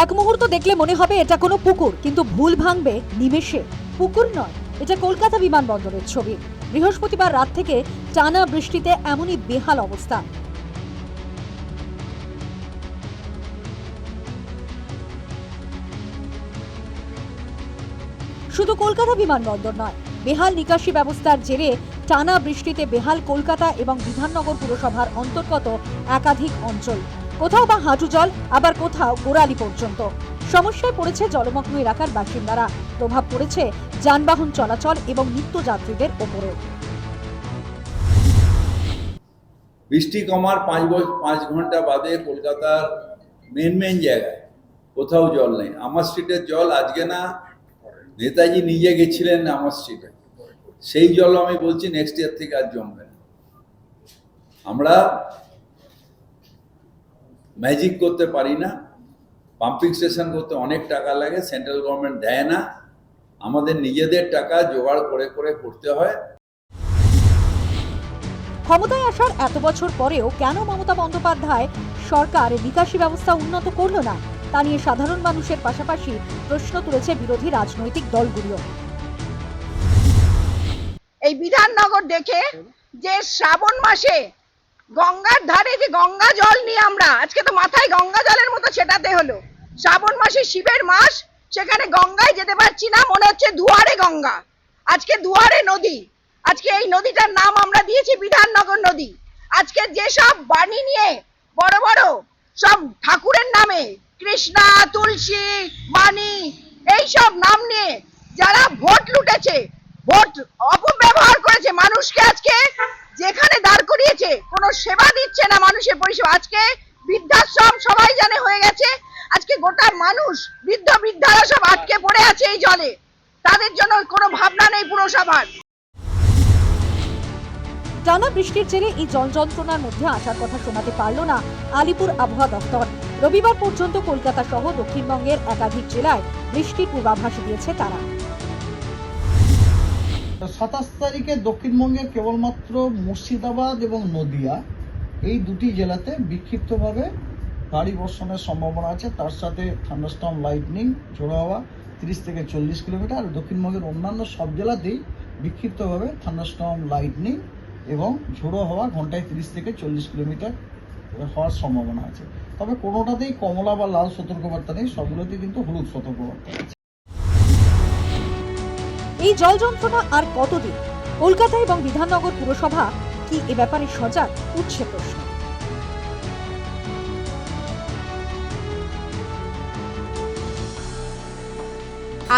এক মুহূর্ত দেখলে মনে হবে এটা কোনো পুকুর, কিন্তু ভুল ভাঙবে নিমেষে। পুকুর নয়, এটা কলকাতা বিমানবন্দরের ছবি। বৃহস্পতিবার রাত থেকে টানা বৃষ্টিতে এমনই বেহাল অবস্থা। শুধু কলকাতা বিমানবন্দর নয়, বেহাল নিকাশি ব্যবস্থার জেরে টানা বৃষ্টিতে বেহাল কলকাতা এবং বিধাননগর পুরসভার অন্তর্গত একাধিক অঞ্চল। কোথাও বা হাঁটু জল, আবার কোথাও গোড়ালি পর্যন্ত। সমস্যায় পড়েছে জলমগ্ন এলাকার বাসিন্দারা। প্রভাব পড়েছে যানবাহন চলাচল এবং নিত্যযাত্রীদের ওপরেও। বৃষ্টি কমার পাঁচ পাঁচ ঘণ্টা বাদে কলকাতার মেন মেন জায়গায় কোথাও জল নেই। আমার স্ট্রিটের জল আজকে না নেতাজি নিজে গেছিলেন আমার স্ট্রিটে সেই জল আমি বলছি নেক্সট ইয়ার থেকে আর জমবে না। আমরা ম্যাজিক করতে পারি না পাম্পিং স্টেশন করতে অনেক টাকা লাগে সেন্ট্রাল গভর্নমেন্ট দেয় না আমাদের নিজেদের টাকা জোগাড় করে করে করতে হয়। ক্ষমতায় আসার এত বছর পরেও কেন মমতা বন্দ্যোপাধ্যায় সরকার নিকাশি ব্যবস্থা উন্নত করল না? তা নিয়ে সাধারণ মানুষের পাশাপাশি প্রশ্ন তুলেছে বিরোধী রাজনৈতিক দলগুলিও। এই বিধাননগর দেখে যে শ্রাবণ মাসে গঙ্গার ধারে যে গঙ্গা জল নিয়ে আমরা, আজকে তো মাথায় গঙ্গা জলের মতো ছেটাতে হলো। শ্রাবণ মাসে শিবের মাস, সেখানে গঙ্গায় যেতে পারছি না, মনে হচ্ছে দুয়ারে গঙ্গা। আজকে দুয়ারে নদী, আজকে এই নদীটার নাম আমরা দিয়েছি বিধাননগর নদী। আজকে যেসব বাণী নিয়ে বড় বড় সব ঠাকুরের নামে, কৃষ্ণা, তুলসী, বাণী এইসব নাম নিয়ে যারা ভোট লুটেছে, ভোট অপব্যবহার করেছে মানুষকে আজকে যেখানে দাঁড় করিয়েছে কোনো সেবা দিচ্ছে না মানুষের পরিষেবা। আজকে বৃদ্ধাশ্রম সবাই জানে হয়ে গেছে। আজকে গোটা মানুষ, বৃদ্ধ বৃদ্ধারা সব আটকে পড়ে আছে এই জলে। তাদের জন্য কোনো ভাবনা নেই পুরসভার। টানা বৃষ্টির জেরে এই জল যন্ত্রণার মধ্যে আসার কথা শোনাতে পারল না আলিপুর আবহাওয়া দপ্তর। রবিবার পর্যন্ত কলকাতা সহ দক্ষিণবঙ্গের একাধিক জেলায় বৃষ্টির পূর্বাভাস দিয়েছে তারা। সাতাশ তারিখে দক্ষিণবঙ্গের কেবলমাত্র মুর্শিদাবাদ এবং নদিয়া, এই দুটি জেলাতে বিক্ষিপ্তভাবে ভারী বর্ষণের সম্ভাবনা আছে। তার সাথে থান্ডারস্টর্ম, লাইটনিং, ঝোড়ো হাওয়া তিরিশ থেকে চল্লিশ কিলোমিটার। আর দক্ষিণবঙ্গের অন্যান্য সব জেলাতেই বিক্ষিপ্তভাবে থান্ডারস্টর্ম, লাইটনিং এবং ঝোড়ো হাওয়া ঘন্টায় তিরিশ থেকে চল্লিশ কিলোমিটার হওয়ার সম্ভাবনা আছে। তবে কোনোটাতেই কমলা বা লাল সতর্কবার্তা নেই, সবগুলোতেই কিন্তু হলুদ সতর্কবার্তা আছে। এই জল যন্ত্রণা আর কতদিন? কলকাতা এবং বিধাননগর পুরসভা কি এ ব্যাপারে সজাগ? উঠছে প্রশ্ন।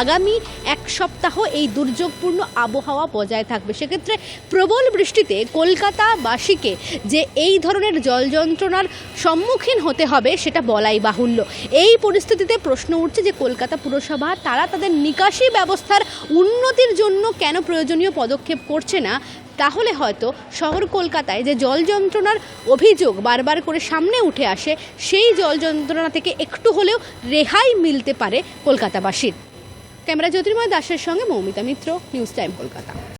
আগামী এক সপ্তাহ এই দুর্যোগপূর্ণ আবহাওয়া বজায় থাকবে। সেক্ষেত্রে প্রবল বৃষ্টিতে কলকাতাবাসীকে যে এই ধরনের জল যন্ত্রণার সম্মুখীন হতে হবে সেটা বলাই বাহুল্য। এই পরিস্থিতিতে প্রশ্ন উঠছে যে কলকাতা পুরসভা, তারা তাদের নিকাশি ব্যবস্থার উন্নতির জন্য কেন প্রয়োজনীয় পদক্ষেপ করছে না? তাহলে হয়তো শহর কলকাতায় যে জল যন্ত্রণার অভিযোগ বারবার করে সামনে উঠে আসে, সেই জল যন্ত্রণা থেকে একটু হলেও রেহাই মিলতে পারে কলকাতাবাসীর। ক্যামেরা জ্যোতির্ময় দাসের সঙ্গে মৌমিতা মিত্র নিউজ টাইম কলকাতা।